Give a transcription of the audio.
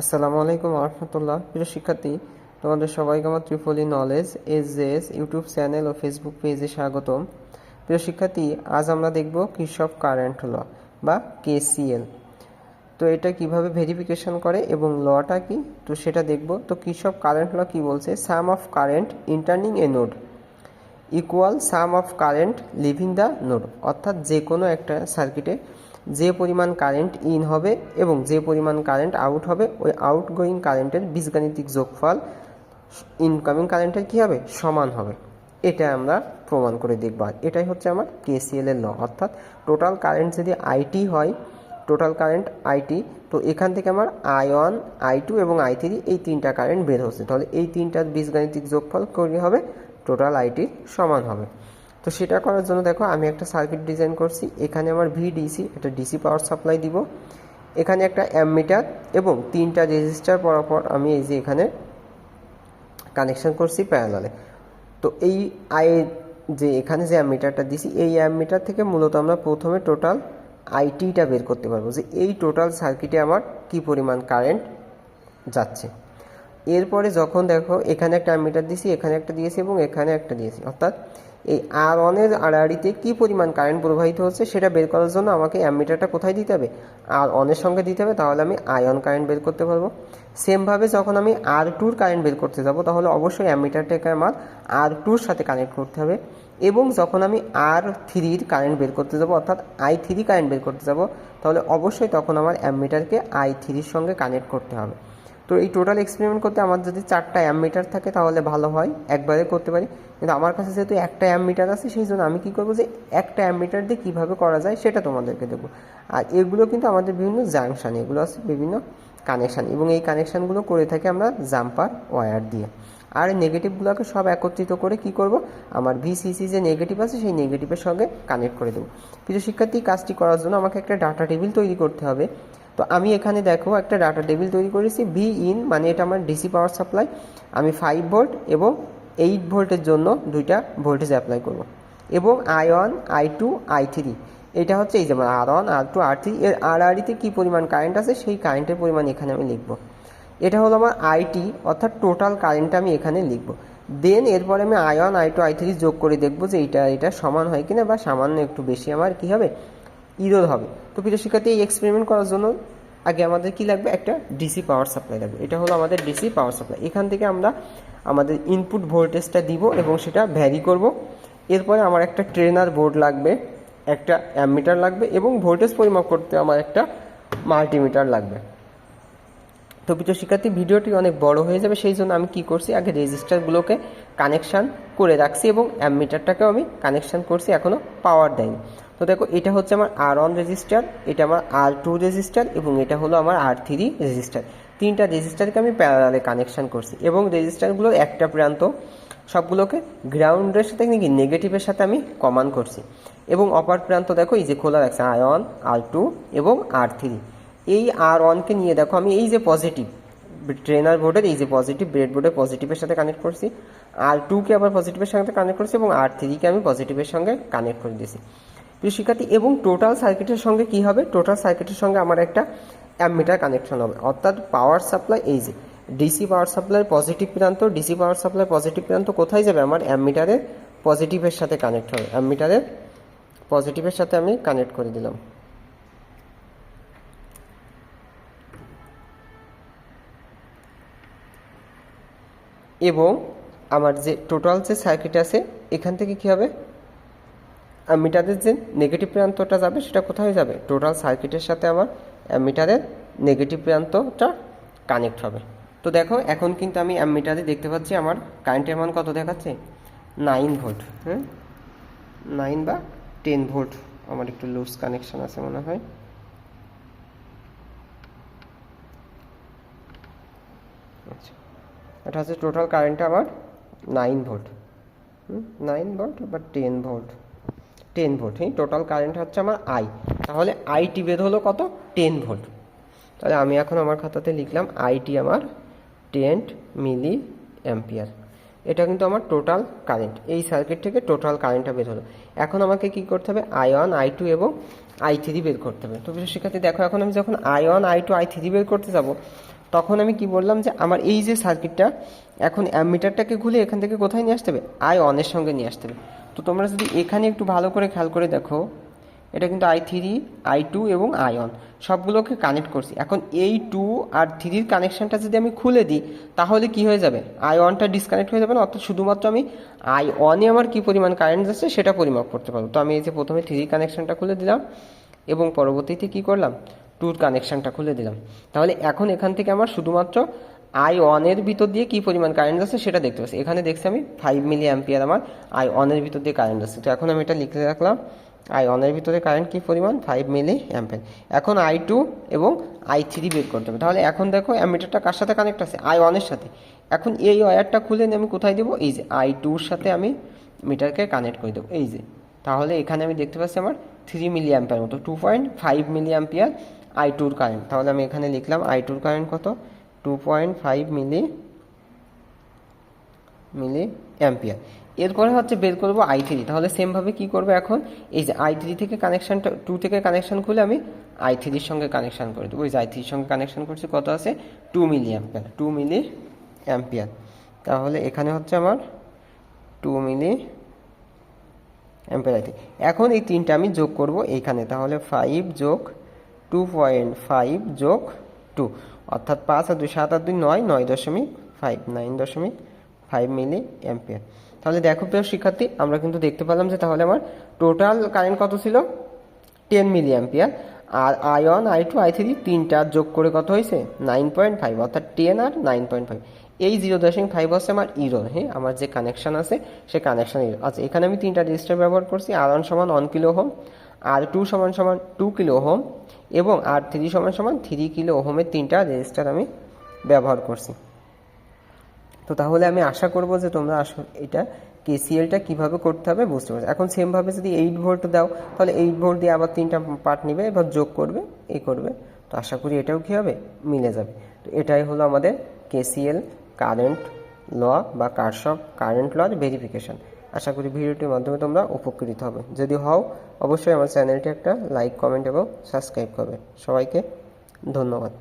আসসালামু আলাইকুম রহমতুল্লাহ। প্রিয় শিক্ষার্থী, তোমাদের সবাইকে আমার ত্রিফলি knowledge S J S YouTube channel ও ফেসবুক পেজে স্বাগতম। প্রিয় শিক্ষার্থী, আজ আমরা দেখব কৃষক কারেন্ট ল বা কেসিএল তো এটা কীভাবে ভেরিফিকেশন করে এবং লটা কি? তো সেটা দেখব। তো কৃষক কারেন্ট ল কি বলছে? Sum of current entering a node equal sum of current leaving the node অর্থাৎ যে কোনো একটা সার্কিটে যে পরিমাণ কারেন্ট ইন হবে এবং যে পরিমাণ কারেন্ট আউট হবে, ওই আউট গোয়িং কারেন্টের বীজগাণিতিক যোগফল ইনকামিং কারেন্টের কী হবে? সমান হবে। এটা আমরা প্রমাণ করে দেখব। আর এটাই হচ্ছে আমার কেসিএল এর ল। অর্থাৎ টোটাল কারেন্ট যদি আইটি হয় টোটাল কারেন্ট আইটি তো এখান থেকে আমার আই ওয়ান আই টু এবং আই থ্রি এই তিনটা কারেন্ট বের হচ্ছে। তাহলে এই তিনটার বীজগাণিতিক যোগফল করে হবে? টোটাল আইটি সমান হবে। তো সেটা করার জন্য দেখো, আমি একটা সার্কিট ডিজাইন করছি। এখানে আমার ভিডিসি একটা ডিসি পাওয়ার সাপ্লাই দিব। এখানে একটা অ্যামমিটার এবং তিনটা রেজিস্টার পরপর আমি এই যে এখানে কানেকশন করছি প্যারালালে তো এই আই যে এখানে যে অ্যামমিটারটা দিছি, এই অ্যামমিটার থেকে মূলত আমরা প্রথমে টোটাল আইটিটা বের করতে পারব যে এই টোটাল সার্কিটে আমার কি পরিমাণ কারেন্ট যাচ্ছে। এরপরে যখন দেখো, এখানে একটা অ্যামমিটার দিয়েছি এখানে একটা দিয়েছি এবং এখানে একটা দিয়েছি। অর্থাৎ এই আর অনের আড়াআড়িতে কী পরিমাণ কারেন্ট প্রবাহিত হচ্ছে সেটা বের করার জন্য আমাকে অ্যামমিটারটা কোথায় দিতে হবে? আর অনের সঙ্গে দিতে হবে, তাহলে আমি আয়ন কারেন্ট বের করতে পারব। সেমভাবে যখন আমি আর টুর কারেন্ট বের করতে যাব, তাহলে অবশ্যই অ্যামমিটারটাকে আমার আর টুর সাথে কানেক্ট করতে হবে। এবং যখন আমি আর থ্রির কারেন্ট বের করতে যাব, অর্থাৎ আই থ্রি কারেন্ট বের করতে যাব, তাহলে অবশ্যই তখন আমার অ্যামমিটারকে আই থ্রির সঙ্গে কানেক্ট করতে হবে। তো এই টোটাল এক্সপেরিমেন্ট করতে আমার যদি চারটা অ্যামমিটার থাকে তাহলে ভালো হয়, একবারে করতে পারি। কিন্তু আমার কাছে যেহেতু একটা অ্যামমিটার আছে, সেই জন্য আমি কী করব যে একটা অ্যামমিটার দিয়ে কীভাবে করা যায় সেটা তোমাদেরকে দেবো। আর এগুলো কিন্তু আমাদের বিভিন্ন জাংশান এগুলো আছে বিভিন্ন কানেকশান এবং এই কানেকশানগুলো করে থাকি আমরা জাম্পার ওয়্যার দিয়ে। আর নেগেটিভগুলোকে সব একত্রিত করে কি করব? আমার ভিসিসি যে নেগেটিভ আছে, সেই নেগেটিভের সঙ্গে কানেক্ট করে দেবো। প্রিয় শিক্ষার্থী কাজটি করার জন্য আমাকে একটা ডাটা টেবিল তৈরি করতে হবে। তো আমি এখানে দেখো একটা ডাটা টেবিল তৈরি করেছি ভি ইন মানে এটা আমার ডিসি পাওয়ার সাপ্লাই আমি ফাইভ ভোল্ট এবং এইট ভোল্টের জন্য দুইটা ভোল্টেজ অ্যাপ্লাই করব। এবং I one I two I three এটা হচ্ছে এই যেমন R one R two R three এর আর আরিতে কী পরিমাণ কারেন্ট আছে? সেই কারেন্টের পরিমাণ এখানে আমি লিখব। এটা হলো আমার আইটি অর্থাৎ টোটাল কারেন্ট আমি এখানে লিখব। দেন এরপরে আমি I one I two I three যোগ করে দেখব যে এইটা এটা সমান হয় কিনা বা সামান্য একটু বেশি আমার কি হবে? ইরোর হবে। তো প্রিয় শিক্ষার্থী, এই এক্সপেরিমেন্ট করার জন্য আগে আমাদের কি লাগবে? একটা ডিসি পাওয়ার সাপ্লাই লাগবে। এটা হলো আমাদের ডিসি পাওয়ার সাপ্লাই এখান থেকে আমরা আমাদের ইনপুট ভোল্টেজটা দিব এবং সেটা ভ্যারি করব। এরপরে আমার একটা ট্রেনার বোর্ড লাগবে, একটা অ্যামমিটার লাগবে এবং ভোল্টেজ পরিমাপ করতে আমার একটা মাল্টিমিটার লাগবে। তো প্রিয় শিক্ষার্থী, ভিডিওটি অনেক বড় হয়ে যাবে, সেই জন্য আমি কি করছি, আগে রেজিস্টারগুলোকে কানেকশান করে রাখছি এবং অ্যামমিটারটাকেও আমি কানেকশান করছি এখনও পাওয়ার দেয়নি। তো দেখো, এটা হচ্ছে আমার আর ওয়ান রেজিস্টার এটা আমার আর টু রেজিস্টার এবং এটা হলো আমার আর থ্রি রেজিস্টার তিনটা রেজিস্টারকে আমি প্যারালালে কানেকশান করছি এবং রেজিস্টারগুলোর একটা প্রান্ত সবগুলোকে গ্রাউন্ডের সাথে নাকি নেগেটিভের সাথে আমি কমান করছি। এবং অপার প্রান্ত দেখো, এই যে খোলা রাখছে আর ওয়ান আর টু এবং আর থ্রি এই আর ওয়ানকে নিয়ে দেখো, আমি এই যে পজিটিভ ট্রেনার বোর্ডের এই যে পজিটিভ ব্রেড বোর্ডের পজিটিভের সাথে কানেক্ট করছি আর টুকে আবার পজিটিভের সঙ্গে কানেক্ট করছি এবং আর থ্রিকে আমি পজিটিভের সঙ্গে কানেক্ট করে দিয়েছি। প্রিয় শিক্ষার্থী, এবং টোটাল সার্কিটের সঙ্গে কি হবে? টোটাল সার্কিটের সঙ্গে আমার একটা অ্যামমিটার কানেকশন হবে, অর্থাৎ পাওয়ার সাপ্লাই এই যে ডিসি পাওয়ার সাপ্লাই পজিটিভ প্রান্ত ডিসি পাওয়ার সাপ্লাই পজিটিভ প্রান্ত কোথায় যাবে? আমার অ্যামমিটারের পজিটিভের সাথে কানেক্ট হবে অ্যামমিটারের পজিটিভের সাথে আমি কানেক্ট করে দিলাম। এবং আমার যে টোটাল যে সার্কিট আছে, এখান থেকে কি হবে? মিটারের যে নেগেটিভ প্রান্তটা যাবে, সেটা কোথায় যাবে? টোটাল সার্কিটের সাথে আমার মিটারের নেগেটিভ প্রান্তটা কানেক্ট হবে। তো দেখো, এখন কিন্তু আমি অ্যামিটারে দেখতে পাচ্ছি, আমার কারেন্টের মান কত দেখাচ্ছে? নাইন ভোল্ট হ্যাঁ? নাইন বা টেন ভোল্ট আমার একটু লুজ কানেকশন আছে মনে হয়। আচ্ছা। এটা হচ্ছে টোটাল কারেন্টটা আমার নাইন ভোল্ট নাইন ভোল্ট বা টেন ভোল্ট টেন ভোল্ট হ্যাঁ টোটাল কারেন্ট হচ্ছে আমার আই তাহলে আইটি বের হলো কত? টেন ভোল্ট তাহলে আমি এখন আমার খাতাতে লিখলাম আইটি আমার টেন মিলি অ্যাম্পিয়ার এটা কিন্তু আমার টোটাল কারেন্ট এই সার্কিট থেকে টোটাল কারেন্টটা বের হলো। এখন আমাকে কি করতে হবে? আই ওয়ান আই টু এবং আই থ্রি বের করতে হবে। তো বিশেষ শিক্ষার্থী, দেখো, এখন আমি যখন I one I two I three বের করতে যাব তখন আমি কি বললাম যে আমার এই যে সার্কিটটা এখন অ্যামিটারটাকে খুলে এখান থেকে কোথায় নিয়ে আসতে হবে? আই অনের সঙ্গে নিয়ে আসতে হবে। তো তোমরা যদি এখানে একটু ভালো করে খেয়াল করে দেখো, এটা কিন্তু আই থ্রি আই টু এবং আই অন সবগুলোকে কানেক্ট করছি। এখন এই টু আর থ্রির কানেকশানটা যদি আমি খুলে দিই, তাহলে কি হয়ে যাবে? আই ওয়ানটা ডিসকানেক্ট হয়ে যাবে না? অর্থাৎ শুধুমাত্র আমি আই অনে আমার কি পরিমাণ কারেন্ট যাচ্ছে সেটা পরিমাপ করতে পারব। তো আমি এই যে প্রথমে থ্রি কানেকশানটা খুলে দিলাম এবং পরবর্তীতে কি করলাম? টুর কানেকশানটা খুলে দিলাম। তাহলে এখন এখান থেকে আমার শুধুমাত্র আই ওয়ানের ভিতর দিয়ে কি পরিমাণ কারেন্ট যাচ্ছে সেটা দেখতে পাচ্ছি। এখানে দেখছি আমি ফাইভ মিলি অ্যাম্পিয়ার আমার আই অনের ভিতর দিয়ে কারেন্ট যাচ্ছে তো এখন আমি এটা লিখে রাখলাম আই ওয়ানের ভিতরে কারেন্ট কী পরিমাণ? ফাইভ মিলি অ্যাম্পিয়ার এখন আই টু এবং আই থ্রি বের করতে হবে। তাহলে এখন দেখো অ্যামিটারটা কার সাথে কানেক্ট আছে? আই ওয়ানের সাথে। এখন এই ওয়্যারটা খুলে নিয়ে আমি কোথায় দেবো? এই যে আই টুর সাথে আমি মিটারকে কানেক্ট করে দেবো। এই যে। তাহলে এখানে আমি দেখতে পাচ্ছি আমার থ্রি মিলি অ্যাম্পিয়ার মতো। Two point five milli ampere I tour current. তাহলে আমি এখানে লিখলাম আই টুর কারেন্ট কত? Two point five milli milli ampere. এরপরে হচ্ছে বের করব আই থ্রি তাহলে সেমভাবে কী করব এখন? এই যে আই থ্রি থেকে কানেকশানটা টু থেকে কানেকশান খুলে আমি আই থ্রির সঙ্গে কানেকশান করে দেবো। ওই যে আই থ্রির সঙ্গে কানেকশান করছি, কত আছে? Two milli ampere. Two milli ampere. তাহলে এখানে হচ্ছে আমার টু মিলি অ্যাম্পিয়ার এখন এই তিনটা আমি যোগ করব এইখানে। তাহলে ফাইভ যোগ টু পয়েন্ট ফাইভ যোগ টু অর্থাৎ পাঁচ আর দুই, সাত আর দুই, নয় নয় দশমিক ফাইভ নাইন দশমিক ফাইভ মিলি অ্যাম্পিয়ার তাহলে দেখো প্রিয় শিক্ষার্থী, আমরা কিন্তু দেখতে পেলাম যে তাহলে আমার টোটাল কারেন্ট কত ছিল? Ten milli ampere R I one I two I three তিনটা যোগ করে কত হয়েছে? নাইন পয়েন্ট ফাইভ অর্থাৎ টেন আর নাইন পয়েন্ট ফাইভ এই জিরো দশমিক ফাইভ হচ্ছে আমার ইরো হ্যাঁ? আমার যে কানেকশন আছে, সে কানেকশন ইরো আচ্ছা এখানে আমি তিনটা রেজিস্টার ব্যবহার করছি আর ওয়ান সমান one kilo ohm R two সমান সমান টু কিলো হোম এবং আর থ্রি সমান সমান থ্রি কিলো ওহমের তিনটা রেজিস্টার আমি ব্যবহার করছি। তো তাহলে আমি আশা করব যে তোমরা এটা কেসিএলটা কীভাবে করতে হবে বুঝতে পারছ। এখন সেমভাবে যদি এইট ভোল্ট দাও, তাহলে এইট ভোল্ট দিয়ে আবার তিনটা পার্ট নিবে, এবার যোগ করবে, এ করবে। তো আশা করি এটাও কী হবে? মিলে যাবে। তো এটাই হলো আমাদের কেসিএল কারেন্ট ল বা কারশপ কারেন্ট লর ভেরিফিকেশন আশা করি ভিডিওটির মাধ্যমে তোমরা উপকৃত হবে। যদি হও, অবশ্যই আমার চ্যানেলটি একটা লাইক, কমেন্ট এবং সাবস্ক্রাইব করবে। সবাইকে ধন্যবাদ।